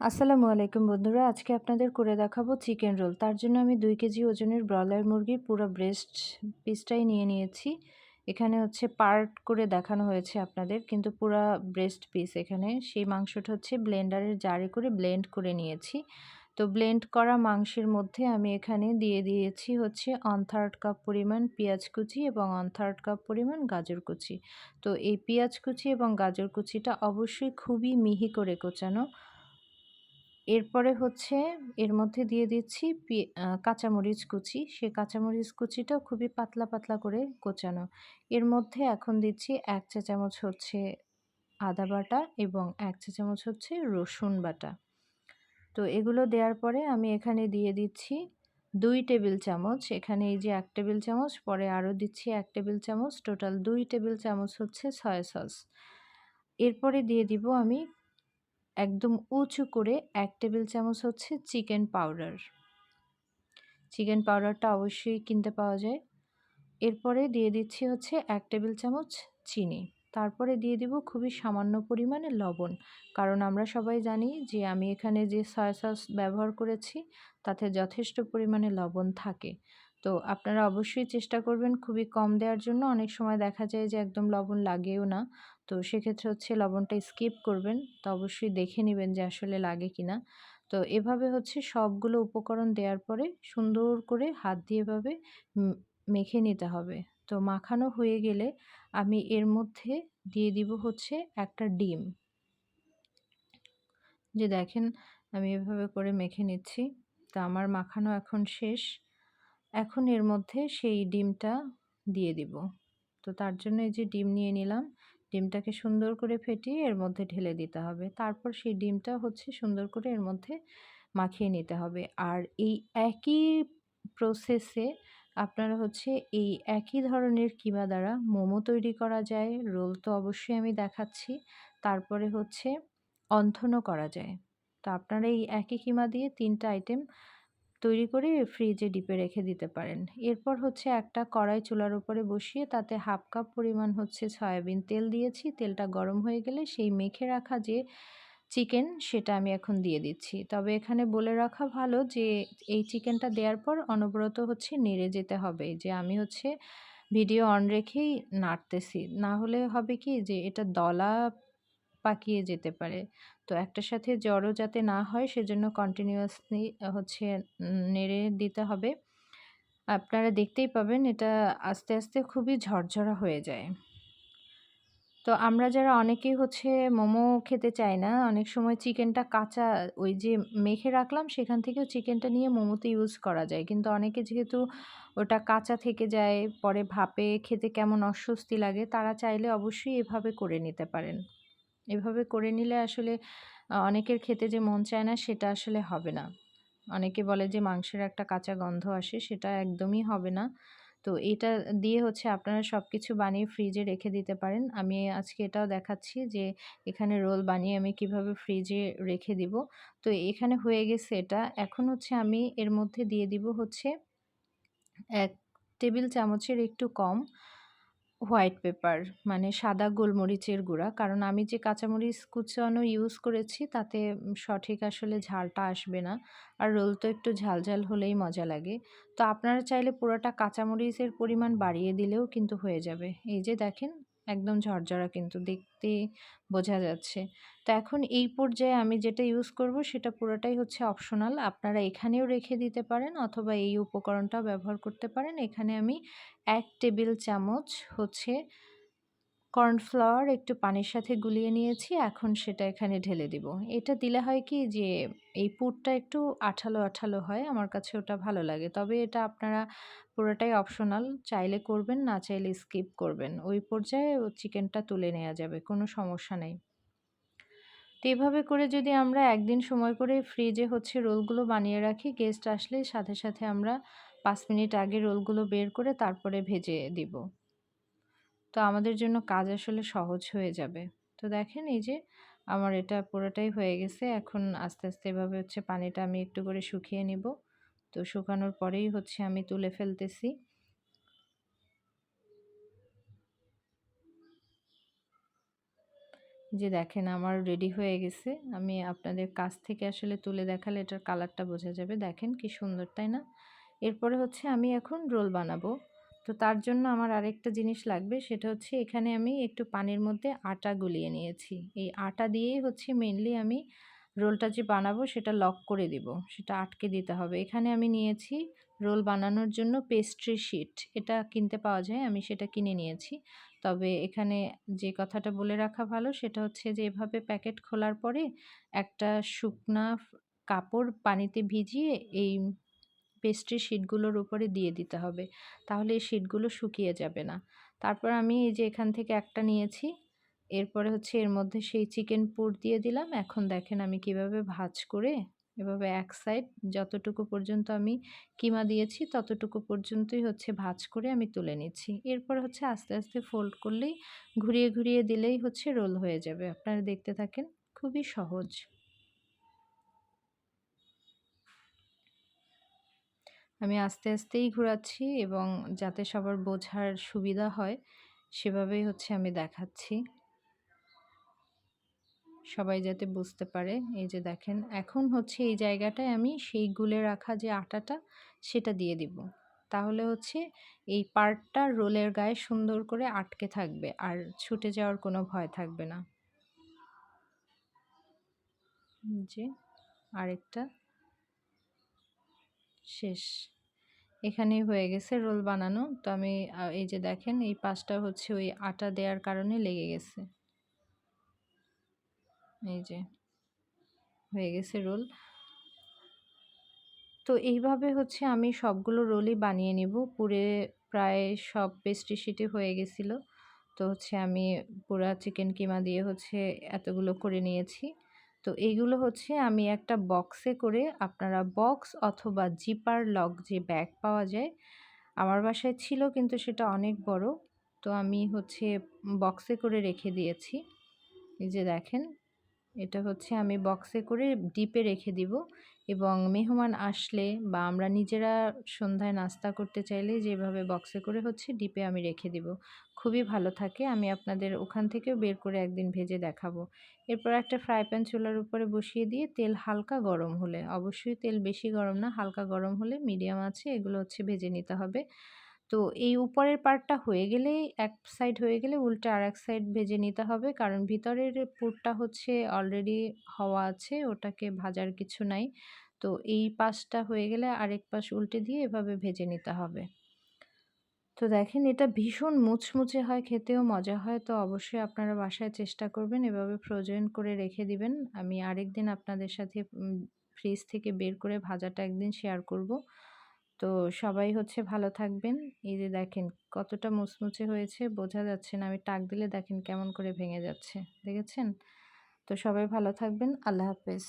আসসালামু আলাইকুম বন্ধুরা, আজকে আপনাদের করে দেখাবো চিকেন রোল। তার জন্য আমি দুই কেজি ওজনের ব্রয়লার মুরগির পুরো ব্রেস্ট পিসটাই নিয়ে নিয়েছি। এখানে হচ্ছে পার্ট করে দেখানো হয়েছে আপনাদের, কিন্তু পুরো ব্রেস্ট পিস এখানে। সেই মাংসটা হচ্ছে ব্লেন্ডারের জারে করে ব্লেন্ড করে নিয়েছি। তো ব্লেন্ড করা মাংসের মধ্যে আমি এখানে দিয়ে দিয়েছি হচ্ছে অন থার্ড কাপ পরিমাণ পেঁয়াজ কুচি এবং অন থার্ড কাপ পরিমাণ গাজর কুচি। তো এই পেঁয়াজ কুচি এবং গাজর কুচিটা অবশ্যই খুবই মিহি করে কোচানো। এরপরে হচ্ছে এর মধ্যে দিয়ে দিচ্ছি কাঁচামরিচ কুচি। সে কাঁচামরিচ কুচিটাও খুবই পাতলা পাতলা করে কোচানো। এর মধ্যে এখন দিচ্ছি এক চা চামচ হচ্ছে আদা বাটা এবং এক চা চামচ হচ্ছে রসুন বাটা। তো এগুলো দেওয়ার পরে আমি এখানে দিয়ে দিচ্ছি দুই টেবিল চামচ। এখানে এই যে এক টেবিল চামচ, পরে আরও দিচ্ছি এক টেবিল চামচ। টোটাল দুই টেবিল চামচ হচ্ছে সয়া সস। এরপরে দিয়ে দিব আমি একদম উঁচু করে এক টেবিল চামচ হচ্ছে চিকেন পাউডার। চিকেন পাউডারটা অবশ্যই কিনতে পাওয়া যায়। এরপরে দিয়ে দিচ্ছি হচ্ছে এক টেবিল চামচ চিনি। তারপরে দিয়ে দিব খুবই সামান্য পরিমাণে লবণ। কারণ আমরা সবাই জানি যে আমি এখানে যে সয়া সস ব্যবহার করেছি, তাতে যথেষ্ট পরিমাণে লবণ থাকে। তো আপনারা অবশ্যই চেষ্টা করবেন খুবই কম দেওয়ার জন্য। অনেক সময় দেখা যায় যে একদম লবণ লাগেও না। তো সেক্ষেত্রে হচ্ছে লবণটা স্কিপ করবেন। তো অবশ্যই দেখে নেবেন যে আসলে লাগে কি না তো এভাবে হচ্ছে সবগুলো উপকরণ দেওয়ার পরে সুন্দর করে হাত দিয়ে এভাবে মেখে নিতে হবে। তো মাখানো হয়ে গেলে আমি এর মধ্যে দিয়ে দিব হচ্ছে একটা ডিম। যে দেখেন আমি এভাবে করে মেখে নিচ্ছি। তা আমার মাখানো এখন শেষ। এখন এর মধ্যে সেই ডিমটা দিয়ে দিব। তো তার জন্য এই যে ডিম নিয়ে নিলাম ডিমটাকে সুন্দর করে ফেটিয়ে এর মধ্যে ঢেলে দিতে হবে। তারপর সেই ডিমটা হচ্ছে সুন্দর করে এর মধ্যে মাখিয়ে নিতে হবে। আর এই একই প্রসেসে আপনারা হচ্ছে এই একই ধরনের কিমা দ্বারা মোমো তৈরি করা যায়। রোল তো অবশ্যই আমি দেখাচ্ছি। তারপরে হচ্ছে অন্থনও করা যায়। তো আপনারা এই একই কিমা দিয়ে তিনটা আইটেম তৈরি করে ফ্রিজে ডিপে রেখে দিতে পারেন। এরপর হচ্ছে একটা কড়াই চুলার উপরে বসিয়ে তাতে হাফ কাপ পরিমাণ হচ্ছে সয়াবিন তেল দিয়েছি। তেলটা গরম হয়ে গেলে সেই মেখে রাখা যে চিকেন সেটা আমি এখন দিয়ে দিচ্ছি। তবে এখানে বলে রাখা ভালো যে, এই চিকেনটা দেওয়ার পর অনবরত হচ্ছে নেড়ে যেতে হবে। যে আমি হচ্ছে ভিডিও অন রেখেই নাড়তেছি। না হলে হবে কি যে এটা দলা পাকিয়ে যেতে পারে। তো একটার সাথে জ্বরও যাতে না হয় সেজন্য কন্টিনিউয়াসলি হচ্ছে নেড়ে দিতে হবে। আপনারা দেখতেই পাবেন এটা আস্তে আস্তে খুবই ঝরঝরা হয়ে যায়। তো আমরা যারা অনেকেই হচ্ছে মোমো খেতে চাই না, অনেক সময় চিকেনটা কাঁচা, ওই যে মেখে রাখলাম সেখান থেকেও চিকেনটা নিয়ে মোমোতে ইউজ করা যায়। কিন্তু অনেকে যেহেতু ওটা কাঁচা থেকে যায়, পরে ভাপে খেতে কেমন অস্বস্তি লাগে, তারা চাইলে অবশ্যই এভাবে করে নিতে পারেন। এভাবে করে নিলে আসলে অনেকের খেতে যে মন চায় না, সেটা আসলে হবে না। অনেকে বলে যে মাংসের একটা কাঁচা গন্ধ আসে, সেটা একদমই হবে না। তো এটা দিয়ে হচ্ছে আপনারা সব কিছু বানিয়ে ফ্রিজে রেখে দিতে পারেন। আমি আজকে এটাও দেখাচ্ছি যে এখানে রোল বানিয়ে আমি কীভাবে ফ্রিজে রেখে দিব। তো এখানে হয়ে গেছে এটা। এখন হচ্ছে আমি এর মধ্যে দিয়ে দিব হচ্ছে এক টেবিল চামচের একটু কম। হোয়াইট পেপার মানে সাদা গোলমরিচের গুঁড়া। কারণ আমি যে কাঁচামরিচ কুচানো ইউজ করেছি, তাতে সঠিক আসলে ঝালটা আসবে না। আর রোল তো একটু ঝালঝাল ঝাল হলেই মজা লাগে। তো আপনারা চাইলে পুরোটা কাঁচামরিচের পরিমাণ বাড়িয়ে দিলেও কিন্তু হয়ে যাবে। এই যে দেখেন একদম ঝরঝরা কিন্তু দেখতে বোঝা যাচ্ছে। তো এখন এই পর্যায়ে আমি যেটা ইউজ করব সেটা পুরোটাই হচ্ছে অপশনাল আপনারা এখানেও রেখে দিতে পারেন অথবা এই উপকরণটাও ব্যবহার করতে পারেন। এখানে আমি এক টেবিল চামচ হচ্ছে কর্নফ্লাওয়ার একটু পানির সাথে গুলিয়ে নিয়েছি, এখন সেটা এখানে ঢেলে দিব। এটা দিলে হয় কি যে, এই পুরটা একটু আঠালো আঠালো হয়, আমার কাছে ওটা ভালো লাগে। তবে এটা আপনারা পুরোটাই অপশনাল, চাইলে করবেন, না চাইলে স্কিপ করবেন। ওই পর্যায়ে চিকেনটা তুলে নেওয়া যাবে, কোনো সমস্যা নেই। তো এভাবে করে যদি আমরা একদিন সময় করে ফ্রিজে হচ্ছে রোলগুলো বানিয়ে রাখি, গেস্ট আসলে সাথে সাথে আমরা পাঁচ মিনিট আগে রোলগুলো বের করে তারপরে ভেজে দিব। তো আমাদের জন্য কাজ আসলে সহজ হয়ে যাবে। তো দেখেন এই যে আমার এটা পুরোটাই হয়ে গেছে। এখন আস্তে আস্তে এভাবে হচ্ছে পানিটা আমি একটু করে শুকিয়ে নিব। তো শুকানোর পরেই হচ্ছে আমি তুলে ফেলতেছি। যে দেখেন আমার রেডি হয়ে গেছে। আমি আপনাদের কাছ থেকে আসলে তুলে দেখালে এটার কালারটা বোঝা যাবে। দেখেন কি সুন্দর, তাই না? এরপরে হচ্ছে আমি এখন রোল বানাবো। তো তার জন্য আমার আরেকটা জিনিস লাগবে, সেটা হচ্ছে এখানে আমি একটু পানির মধ্যে আটা গুলিয়ে নিয়েছি। এই আটা দিয়েই হচ্ছে মেনলি আমি রোলটা যে বানাবো সেটা লক করে দিব, সেটা আটকে দিতে হবে। এখানে আমি নিয়েছি রোল বানানোর জন্য পেস্ট্রি শিট এটা কিনতে পাওয়া যায়, আমি সেটা কিনে নিয়েছি। তবে এখানে যে কথাটা বলে রাখা ভালো, সেটা হচ্ছে যে এভাবে প্যাকেট খোলার পরে একটা শুকনা কাপড় পানিতে ভিজিয়ে এই পেস্ট্রি শিটগুলোর উপরে দিয়ে দিতে হবে। তাহলে এই শিটগুলো শুকিয়ে যাবে না। তারপর আমি এই যে এখান থেকে একটা নিয়েছি। এরপরে হচ্ছে এর মধ্যে সেই চিকেন পুর দিয়ে দিলাম। এখন দেখেন আমি কীভাবে ভাজ করে এভাবে এক সাইড যতটুকু পর্যন্ত আমি কিমা দিয়েছি, ততটুকু পর্যন্তই হচ্ছে ভাজ করে আমি তুলে নিচ্ছি। এরপর হচ্ছে আস্তে আস্তে ফোল্ড করলেই, ঘুরিয়ে ঘুরিয়ে দিলেই হচ্ছে রোল হয়ে যাবে। আপনারা দেখতে থাকেন, খুবই সহজ। আমি আস্তে আস্তেই ঘোরাচ্ছি এবং যাতে সবার বোঝার সুবিধা হয়, সেভাবেই হচ্ছে আমি দেখাচ্ছি। সবাই যাতে বুঝতে পারে, এই যে দেখেন, এখন হচ্ছে এই জায়গাটায় আমি সেই গুলে রাখা যে আটাটা, সেটা দিয়ে দিব। তাহলে হচ্ছে এই পার্টটা রোলের গায়ে সুন্দর করে আটকে থাকবে, আর ছুটে যাওয়ার কোনো ভয় থাকবে না। যে আরেকটা। শেষ। এখানেই হয়ে গেছে রোল বানানো। তো আমি এই যে দেখেন, এই পাশটা হচ্ছে ওই আটা দেওয়ার কারণে লেগে গেছে। এই যে, হয়ে গেছে রোল। তো এইভাবে হচ্ছে আমি সবগুলো রোলই বানিয়ে নিব। পুরে প্রায় সব পেস্ট্রি শিটে হয়ে গেছিল। তো হচ্ছে আমি পুরা চিকেন কিমা দিয়ে হচ্ছে এতগুলো করে নিয়েছি। তো এইগুলো হচ্ছে আমি একটা বক্সে করে আপনারা বক্স অথবা জিপার লক যে ব্যাগ পাওয়া যায়, আমার বাসায় ছিল কিন্তু সেটা অনেক বড়। তো আমি হচ্ছে বক্সে করে রেখে দিয়েছি। এই যে দেখেন এটা হচ্ছে আমি বক্সে করে ডিপে রেখে দিব এবং মেহমান আসলে বা আমরা নিজেরা সন্ধ্যায় নাস্তা করতে চাইলে যেভাবে বক্সে করে হচ্ছে ডিপে আমি রেখে দিব। খুবই ভালো থাকে, আমি আপনাদের ওখান থেকেও বের করে একদিন ভেজে দেখাবো। এরপর একটা ফ্রাই প্যান চুলার উপরে বসিয়ে দিয়ে তেল হালকা গরম হলে, অবশ্যই তেল বেশি গরম না, হালকা গরম হলে মিডিয়াম আছে, এগুলো হচ্ছে ভেজে নিতে হবে। তো এই উপরের পার্টটা হয়ে গেলেই এক সাইড হয়ে গেলে উল্টে আর এক সাইড ভেজে নিতে হবে। কারণ ভিতরের পুরটা হচ্ছে অলরেডি হওয়া আছে, ওটাকে ভাজার কিছু নাই। তো এই পাশটা হয়ে গেলে আরেক পাশ উল্টে দিয়ে এভাবে ভেজে নিতে হবে। তো দেখেন, এটা ভীষণ মুচমুচে হয়, খেতেও মজা হয়। তো অবশ্যই আপনারা বাসায় চেষ্টা করবেন, এভাবে ফ্রোজেন করে রেখে দিবেন। আমি আরেক দিন আপনাদের সাথে ফ্রিজ থেকে বের করে ভাজাটা একদিন শেয়ার করব। তো সবাই হচ্ছে ভালো থাকবেন। এই যে দেখেন কতটা মুচমুচে হয়েছে, বোঝা যাচ্ছে না। আমি টাক দিলে দেখেন কেমন করে ভেঙে যাচ্ছে, দেখেছেন? তো সবাই ভালো থাকবেন, আল্লাহ হাফেজ।